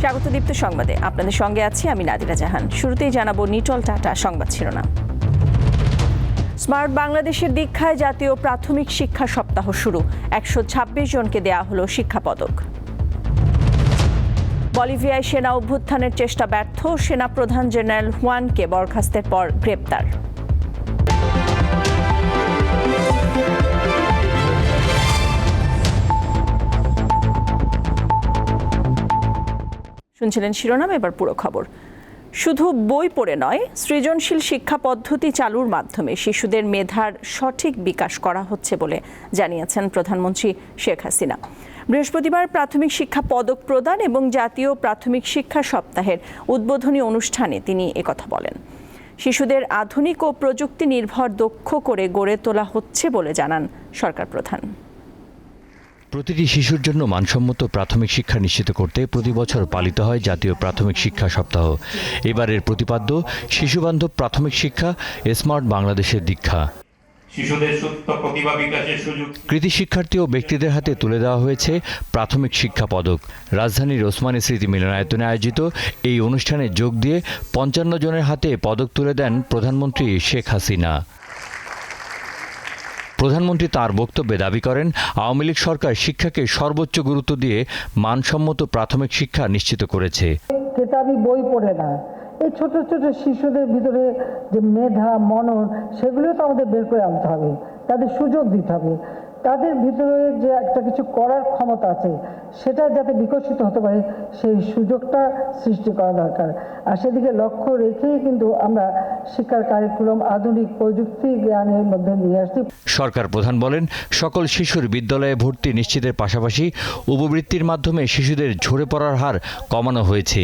স্বাগত দীপ্ত সংবাদে। আপনাদের সঙ্গে আছি আমি নাদিরা জাহান। শুরুতেই জানাব নিটল টাটা সংবাদ শিরোনাম। স্মার্ট বাংলাদেশের দীক্ষায় জাতীয় প্রাথমিক শিক্ষা সপ্তাহ শুরু। একশো ছাব্বিশ জনকে দেয়া হলো শিক্ষা পদক। বলিভিয়ায় সেনা অভ্যুত্থানের চেষ্টা ব্যর্থ। সেনা প্রধান জেনারেল হুয়ানকে বরখাস্তের পর গ্রেপ্তার। শুনছিলেন শিরোনাম, এবার পুরো খবর। শুধু বই পড়ে নয়, সৃজনশীল শিক্ষা পদ্ধতি চালুর মাধ্যমে শিশুদের মেধার সঠিক বিকাশ করা হচ্ছে বলে জানিয়েছেন প্রধানমন্ত্রী শেখ হাসিনা। বৃহস্পতিবার প্রাথমিক শিক্ষা পদক প্রদান এবং জাতীয় প্রাথমিক শিক্ষা সপ্তাহের উদ্বোধনী অনুষ্ঠানে তিনি একথা বলেন। শিশুদের আধুনিক ও প্রযুক্তি নির্ভর দক্ষ করে গড়ে তোলা হচ্ছে বলে জানান সরকার প্রধান। প্রতিটি শিশুর জন্য মানসম্মত প্রাথমিক শিক্ষা নিশ্চিত করতে প্রতি বছর পালিত হয় জাতীয় প্রাথমিক শিক্ষা সপ্তাহ। এবারের প্রতিপাদ্য শিশুবান্ধব প্রাথমিক শিক্ষা স্মার্ট বাংলাদেশের দীক্ষা। শিশুদের সুপ্ত প্রতিভা বিকাশের সুযোগ। কৃতি শিক্ষার্থী ও ব্যক্তিদের হাতে তুলে দেওয়া হয়েছে প্রাথমিক শিক্ষা পদক। রাজধানীর ওসমানী স্মৃতি মিলনায়তনে আয়োজিত এই অনুষ্ঠানে যোগ দিয়ে পঞ্চান্ন জনের হাতে পদক তুলে দেন প্রধানমন্ত্রী শেখ হাসিনা। প্রধানমন্ত্রী তার বক্তব্যে দাবি করেন, আওয়ামী লীগ সরকার শিক্ষাকে সর্বোচ্চ গুরুত্ব দিয়ে মানসম্মত প্রাথমিক শিক্ষা নিশ্চিত করেছে। কেতাবি বই পড়ে না। এই ছোট ছোট শিশুদের ভিতরে যে মেধা, মনন, সেগুলো তো আমাদের বের করে আনতে হবে। তাদের সুযোগ দিতে হবে। তাদের ভিতরে যে একটা কিছু করার ক্ষমতা আছে, সেটা যাতে বিকশিত হতে পারে, সেই সুযোগটা সৃষ্টি করা দরকার। আর সেদিকে লক্ষ্য রেখেই কিন্তু আমরা শিক্ষার কারিকুলাম, আধুনিক প্রযুক্তি জ্ঞানের মধ্যে নিয়ে আসছি। সরকার প্রধান বলেন, সকল শিশুর বিদ্যালয়ে ভর্তি নিশ্চিতের পাশাপাশি উপবৃত্তির মাধ্যমে শিশুদের ঝরে পড়ার হার কমানো হয়েছে।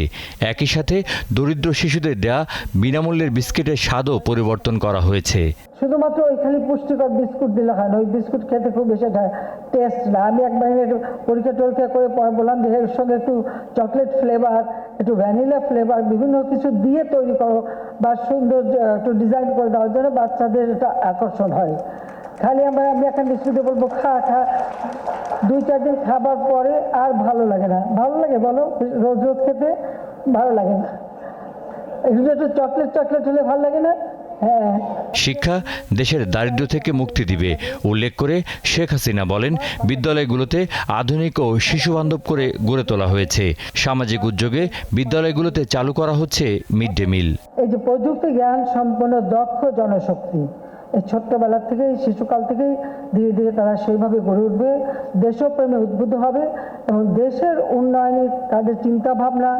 একই সাথে দরিদ্র শিশুদের দেয়া বিনামূল্যের বিস্কিটের স্বাদও পরিবর্তন করা হয়েছে। শুধুমাত্র ওই খালি পুষ্টিকর বিস্কুট দিলে হয় না, ওই বিস্কুট খেতে খুব বেশি টেস্ট না। আমি একবার একটু পরীক্ষা টরীক্ষা করে বললাম যে এর সঙ্গে একটু চকলেট ফ্লেভার একটু ভ্যানিলা ফ্লেভার বিভিন্ন কিছু দিয়ে তৈরি করো বা সুন্দর একটু ডিজাইন করে দেওয়ার জন্য বাচ্চাদের এটা আকর্ষণ হয়। খালি আমরা আমি এখন বিস্কুটে বলব, খা খা। দুই, চার দিন খাবার পরে আর ভালো লাগে না। ভালো লাগে বলো? রোজ রোজ খেতে ভালো লাগে না। একটু একটু চকলেট চকলেট হলে ভালো লাগে না? শিক্ষা দেশের দারিদ্র্য থেকে মুক্তি দিবে, উল্লেখ করে শেখ হাসিনা বলেন, বিদ্যালয়গুলোতে আধুনিক ও শিশুবান্ধব করে গড়ে তোলা হয়েছে। সামাজিক উদ্যোগে বিদ্যালয়গুলোতে চালু করা হচ্ছে মিড ডে মিল। এই যে প্রযুক্তি জ্ঞান সম্পন্ন দক্ষ জনশক্তি, এই ছোট্টবেলা থেকেই, শিশুকাল থেকেই ধীরে ধীরে তারা সেইভাবে গড়ে উঠবে, দেশপ্রেমে উদ্বুদ্ধ হবে এবং দেশের উন্নয়নে তাদের চিন্তা ভাবনা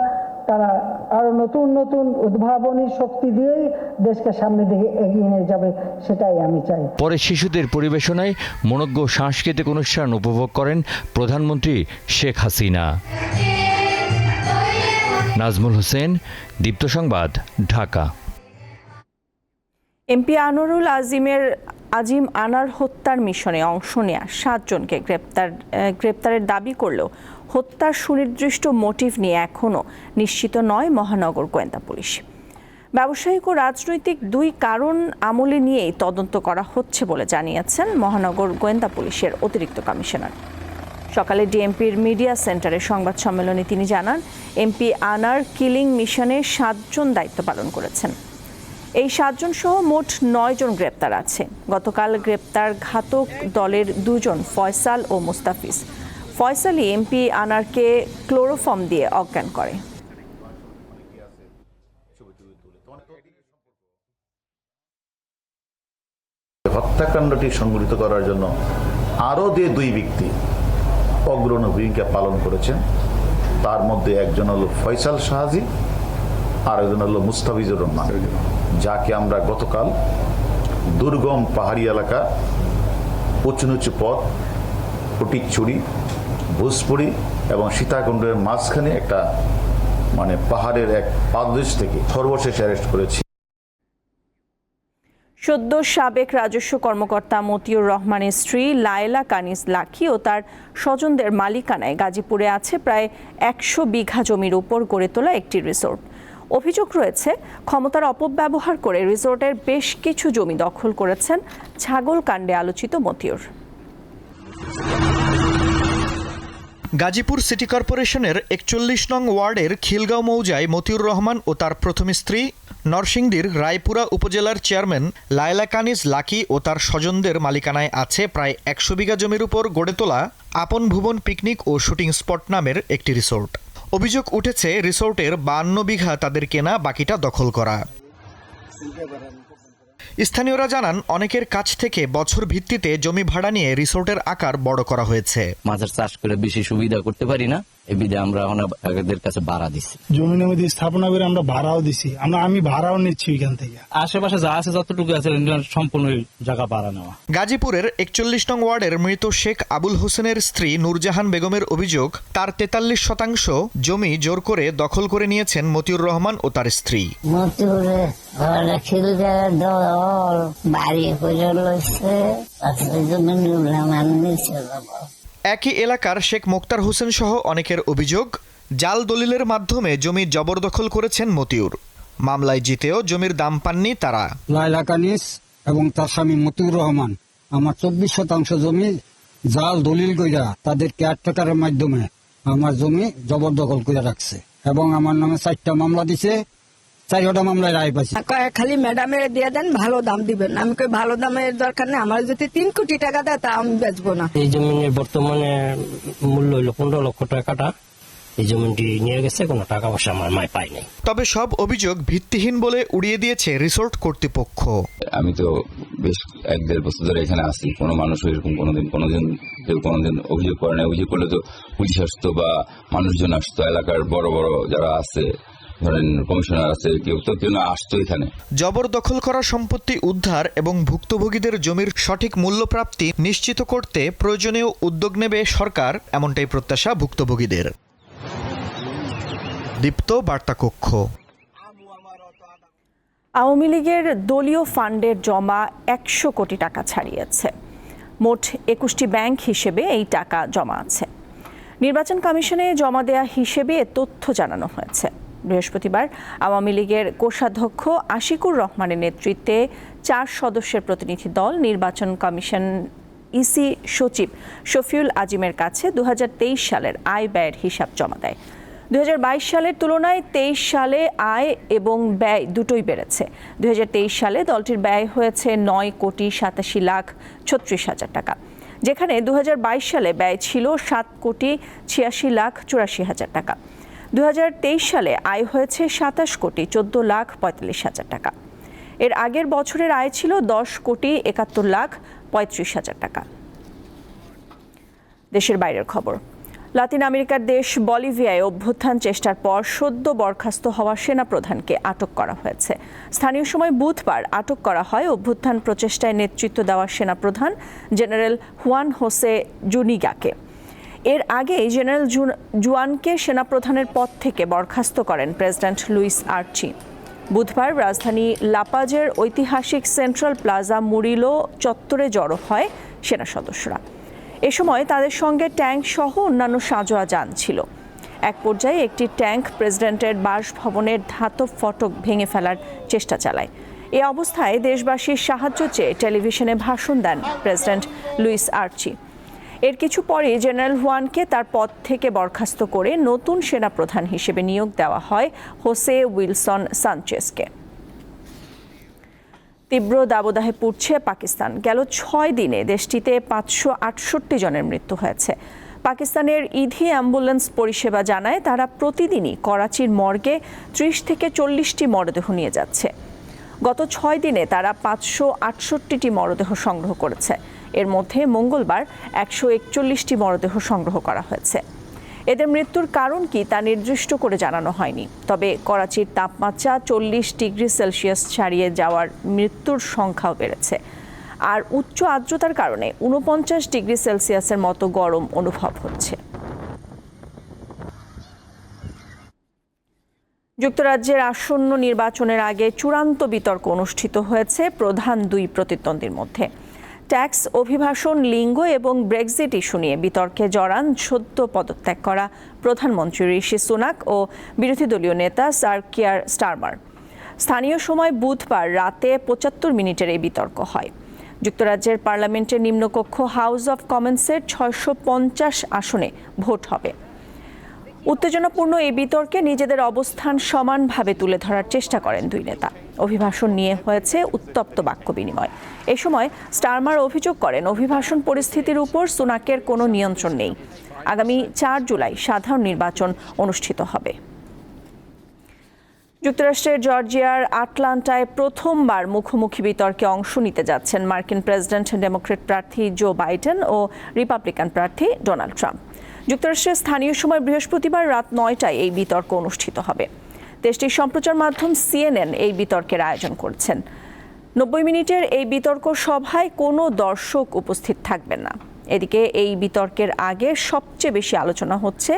তারা আরও নতুন নতুন উদ্ভাবনী শক্তি দিয়েই দেশকে সামনের দিকে এগিয়ে নিয়ে যাবে সেটাই আমি চাই। পরে শিশুদের পরিবেশনায় মনজ্ঞ সাংস্কৃতিক অনুষ্ঠান উপভোগ করেন প্রধানমন্ত্রী শেখ হাসিনা। নাজমুল হোসেন দীপ্ত সংবাদ ঢাকা। এমপি আনোয়ারুল আজিমের আজিম আনার হত্যার মিশনে অংশ নেয়া সাতজনকে গ্রেপ্তার গ্রেপ্তারের দাবি করলেও হত্যার সুনির্দিষ্ট মোটিভ নিয়ে এখনও নিশ্চিত নয় মহানগর গোয়েন্দা পুলিশ। ব্যবসায়িক ও রাজনৈতিক দুই কারণ আমলে নিয়েই তদন্ত করা হচ্ছে বলে জানিয়েছেন মহানগর গোয়েন্দা পুলিশের অতিরিক্ত কমিশনার। সকালে ডিএমপির মিডিয়া সেন্টারে সংবাদ সম্মেলনে তিনি জানান, এমপি আনার কিলিং মিশনে সাতজন দায়িত্ব পালন করেছেন। এই সাতজন সহ মোট নয় জন গ্রেপ্তার আছে। গতকাল গ্রেপ্তার ঘাতক দলের দুজন ফয়সাল ও মুস্তাফিজ। ফয়সালই এমপি আনারকে ক্লোরোফর্ম দিয়ে অজ্ঞান করে। হত্যাকাণ্ডটি সংগঠিত করার জন্য আরও যে দুই ব্যক্তি অগ্রণী ভূমিকা পালন করেছেন, তার মধ্যে একজন হলো ফয়সাল শাহাজি আর একজন হলো মুস্তাফিজুর রহমান, যাকে আমরা গতকাল দুর্গম পাহাড়ি এলাকা, উঁচু নিচু পথ, ফটিকছড়ি ভোজপুরি এবং সীতাকুণ্ডের মাঝখানে একটা মানে পাহাড়ের এক পাদদেশ থেকে সর্বশেষ অ্যারেস্ট করেছি। সদ্য সাবেক রাজস্ব কর্মকর্তা মতিউর রহমানের স্ত্রী লায়লা কানিস লাখি ও তার স্বজনদের মালিকানায় গাজীপুরে আছে প্রায় একশো বিঘা জমির উপর গড়ে তোলা একটি রিসোর্ট। অভিযোগ রয়েছে, ক্ষমতার অপব্যবহার করে রিসোর্টের বেশ কিছু জমি দখল করেছেন ছাগল কাণ্ডে আলোচিত মতিউর। গাজীপুর সিটি কর্পোরেশনের একচল্লিশ নং ওয়ার্ডের খিলগাঁও মৌজায় মতিউর রহমান ও তার প্রথম স্ত্রী নরসিংদীর রায়পুরা উপজেলার চেয়ারম্যান লায়লা কানিজ লাকি ও তার স্বজনদের মালিকানায় আছে প্রায় একশো বিঘা জমির উপর গড়ে তোলা আপন ভুবন পিকনিক ও শুটিং স্পট নামের একটি রিসোর্ট। অভিযোগ উঠেছে, রিসোর্টের বান্ন বিঘা তাদের কেনা, বাকিটা দখল করা। স্থানীয়রা জানান, অনেকের কাছ থেকে বছর ভিত্তিতে জমি ভাড়া নিয়ে রিসোর্টের আকার বড় করা হয়েছে। মাছের চাষ করে বেশি সুবিধা করতে পারি না। এই বিধে আমরা কাছে ভাড়া মধ্যে স্থাপনা করে আমরা ভাড়াও দিছি। আমরা আমি ভাড়াও নিচ্ছি ওইখান থেকে। আশেপাশে যা আছে যতটুকু আছে সম্পূর্ণ জায়গা ভাড়া নেওয়া। গাজীপুরের একচল্লিশ নং ওয়ার্ডের মৃত শেখ আবুল হোসেনের স্ত্রী নূরজাহান বেগমের অভিযোগ তার তেতাল্লিশ শতাংশ জমি জোর করে দখল করে নিয়েছেন মতিউর রহমান ও তার স্ত্রী। বাড়ি করে লইছে একই এলাকার শেখ মোক্তার হোসেন সহ অনেকের অভিযোগ, জাল দলিলের মাধ্যমে জমি জবরদখল করেছেন মতিউর। মামলায় জিতেও জমির দাম পাননি তারা। লাইলা কানিস এবং তার স্বামী মতিউর রহমান, আমার চব্বিশ শতাংশ জমি জাল দলিল কইরা তাদের কেয়ারটেকারের মাধ্যমে আমার জমি জবরদখল করে রাখছে এবং আমার নামে চারটা মামলা দিছে। চারটা মামলায় রায় পাইছে। খালি ম্যাডামের দিয়ে দেন ভালো দাম দিবেন আমি কই ভালো দামের দরকার নেই আমার যদি তিন কোটি টাকা দেয় তা আমি বেচবো না। এই জমিনের বর্তমানে মূল্য হইল পনেরো লক্ষ টাকাটা। এই জমিটি নিয়ে গেছে কোনো টাকা পয়সা আমার মায় পাই নাই। তবে সব অভিযোগ ভিত্তিহীন বলে উড়িয়ে দিয়েছে রিসোর্ট কর্তৃপক্ষ। আমি তো বেশ এক দেড় বছর ধরে এখানে আছি। কোনো মানুষ এরকম কোনোদিন কোনোদিন কেউ কোনোদিন অভিযোগ করে না অভিযোগ করলে তো পুলিশ আসতো বা মানুষজন আসতো। এলাকার বড় বড় যারা আছে ধরেন কমিশনার আছে কেউ তো কেউ না আসতো এখানে জবরদখল করা সম্পত্তি উদ্ধার এবং ভুক্তভোগীদের জমির সঠিক মূল্যপ্রাপ্তি নিশ্চিত করতে প্রয়োজনীয় উদ্যোগ নেবে সরকার এমনটাই প্রত্যাশা ভুক্তভোগীদের। দীপ্ত বার্তা কক্ষ আওয়ামী লীগের দলীয় ফান্ডের জমা একশো কোটি টাকা ছাড়িয়েছে। মোট একুশটি ব্যাংক হিসেবে এই টাকা জমা আছে। নির্বাচন কমিশনে জমা দেয়া হিসেবে তথ্য জানানো হয়েছে। বৃহস্পতিবার আওয়ামী লীগের কোষাধ্যক্ষ আশিকুর রহমানের নেতৃত্বে চার সদস্যের প্রতিনিধি দল নির্বাচন কমিশন ইসি সচিব শফিউল আজিমের কাছে দুহাজার তেইশ সালের আয় ব্যয়ের হিসাব জমা দেয়। দু হাজার বাইশ সালের তুলনায় তেইশ সালে আয় এবং ব্যয় দুটোই বেড়েছে। দুই হাজার তেইশ সালে দলটির ব্যয় হয়েছে নয় কোটি সাতাশি লাখ ছত্রিশ হাজার টাকা, যেখানে দু হাজার বাইশ সালে ব্যয় ছিল সাত কোটি ছিয়াশি লাখ চুরাশি হাজার টাকা। দুই হাজার তেইশ সালে আয় হয়েছে সাতাশ কোটি চোদ্দ লাখ পঁয়তাল্লিশ হাজার টাকা। এর আগের বছরের আয় ছিল দশ কোটি একাত্তর লাখ পঁয়ত্রিশ হাজার টাকা। দেশের বাইরের খবর। লাতিন আমেরিকার দেশ বলিভিয়ায় অভ্যুত্থান চেষ্টার পর সদ্য বরখাস্ত হওয়া সেনাপ্রধানকে আটক করা হয়েছে। স্থানীয় সময় বুধবার আটক করা হয় অভ্যুত্থান প্রচেষ্টায় নেতৃত্ব দেওয়া সেনাপ্রধান জেনারেল হুয়ান হোসে জুনিগাকে। এর আগে জেনারেল জুন- জুয়ানকে সেনাপ্রধানের পদ থেকে বরখাস্ত করেন প্রেসিডেন্ট লুইস আর্চি। বুধবার রাজধানী লাপাজের ঐতিহাসিক সেন্ট্রাল প্লাজা মুরিলো চত্বরে জড়ো হয় সেনা সদস্যরা। এ সময় তাদের সঙ্গে ট্যাঙ্ক সহ অন্যান্য সাঁজোয়া যান ছিল। এক পর্যায়ে একটি ট্যাঙ্ক প্রেসিডেন্টের বাসভবনের ধাতব ফটক ভেঙে ফেলার চেষ্টা চালায়। এ অবস্থায় দেশবাসীর সাহায্য চেয়ে টেলিভিশনে ভাষণ দেন প্রেসিডেন্ট লুইস আর্চি। এর কিছু পরে জেনারেল হুয়ানকে তার পদ থেকে বরখাস্ত করে নতুন সেনাপ্রধান হিসেবে নিয়োগ দেওয়া হয় হোসে উইলসন সানচেসকে তীব্র দাবদাহে পুড়ছে পাকিস্তান। গেল ছয় দিনে দেশটিতে পাঁচশো আটষট্টি জনের মৃত্যু হয়েছে। পাকিস্তানের ইধি অ্যাম্বুলেন্স পরিষেবা জানায় তারা প্রতিদিনই করাচির মর্গে ত্রিশ থেকে চল্লিশটি মরদেহ নিয়ে যাচ্ছে। গত ছয় দিনে তারা পাঁচশো আটষট্টিটি মরদেহ সংগ্রহ করেছে। এর মধ্যে মঙ্গলবার একশো একচল্লিশটি মরদেহ সংগ্রহ করা হয়েছে। এদের মৃত্যুর কারণ কি তা নির্দিষ্ট করে জানানো হয়নি। তবে করাচির তাপমাত্রা চল্লিশ ডিগ্রি সেলসিয়াস ছাড়িয়ে যাওয়ার মৃত্যুর সংখ্যাও বেড়েছে। আর উচ্চ আর্দ্রতার কারণে উনপঞ্চাশ ডিগ্রি সেলসিয়াসের মতো গরম অনুভব হচ্ছে। যুক্তরাজ্যের আসন্ন নির্বাচনের আগে চূড়ান্ত বিতর্ক অনুষ্ঠিত হয়েছে প্রধান দুই প্রতিদ্বন্দ্বীর মধ্যে। ট্যাক্স, অভিবাসন, লিঙ্গ এবং ব্রেক্সিট ইস্যু নিয়ে বিতর্কে জড়ান সদ্য পদত্যাগ করা প্রধানমন্ত্রী ঋষি সুনাক ও বিরোধী দলীয় নেতা স্যার কিয়ার স্টারমার। স্থানীয় সময় বুধবার রাতে পঁচাত্তর মিনিটের এই বিতর্ক হয়। যুক্তরাজ্যের পার্লামেন্টের নিম্নকক্ষ হাউস অব কমন্সের ছয়শো পঞ্চাশ আসনে ভোট হবে। উত্তেজনাপূর্ণ এই বিতর্কে নিজেদের অবস্থান সমানভাবে তুলে ধরার চেষ্টা করেন দুই নেতা। অভিভাষণ নিয়ে হয়েছে উত্তপ্ত বাক্য বিনিময়। এ সময় স্টারমার অভিযোগ করেন, অভিভাষণ পরিস্থিতির উপর সুনাকের কোনো নিয়ন্ত্রণ নেই। আগামী চার জুলাই সাধারণ নির্বাচন অনুষ্ঠিত হবে। যুক্তরাষ্ট্রের জর্জিয়ার আটলান্টায় প্রথমবার মুখোমুখি বিতর্কে অংশ নিতে যাচ্ছেন মার্কিন প্রেসিডেন্ট, ডেমোক্রেট প্রার্থী জো বাইডেন ও রিপাবলিকান প্রার্থী ডোনাল্ড ট্রাম্প। যুক্তরাষ্ট্রের স্থানীয় সময় বৃহস্পতিবার রাত নয়টায় এই বিতর্ক অনুষ্ঠিত হবে। দেশটির সম্প্রচার মাধ্যম সিএনএন এই বিতর্কের আয়োজন করছেন। নব্বই মিনিটের এই বিতর্ক সভায় কোনো দর্শক উপস্থিত থাকবেন না। এদিকে এই বিতর্কের আগে সবচেয়ে বেশি আলোচনা হচ্ছে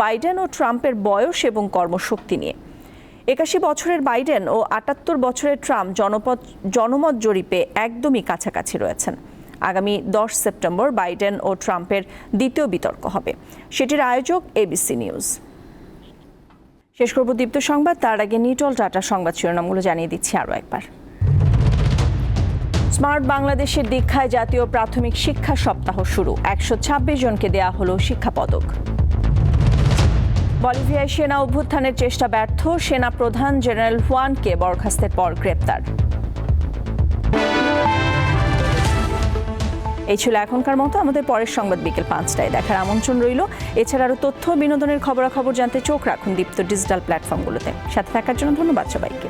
বাইডেন ও ট্রাম্পের বয়স এবং কর্মশক্তি নিয়ে। একাশি বছরের বাইডেন ও আটাত্তর বছরের ট্রাম্প জনপদ, জনমত জরিপে একদমই কাছাকাছি রয়েছেন। আগামী দশ সেপ্টেম্বর বাইডেন ও ট্রাম্পের দ্বিতীয় বিতর্ক হবে। সেটির আয়োজক এবিসি নিউজ। শেষ করব দীপ্ত সংবাদ। তার আগে নিটল টাটা সংবাদ শিরোনামগুলো জানিয়ে দিচ্ছি আরও একবার। স্মার্ট বাংলাদেশের দীক্ষায় জাতীয় প্রাথমিক শিক্ষা সপ্তাহ শুরু। একশো ছাব্বিশ জনকে দেয়া হল শিক্ষা পদক। বলিভিয়ায় সেনা অভ্যুত্থানের চেষ্টা ব্যর্থ। সেনা প্রধান জেনারেল হুয়ানকে বরখাস্তের পর গ্রেপ্তার। এই ছিল এখনকার মতো। আমাদের পরের সংবাদ বিকেল পাঁচটায় দেখার আমন্ত্রণ রইল। এছাড়া আরও তথ্য বিনোদনের খবরাখবর জানতে চোখ রাখুন দীপ্ত ডিজিটাল প্ল্যাটফর্মগুলোতে। সাথে থাকার জন্য ধন্যবাদ সবাইকে।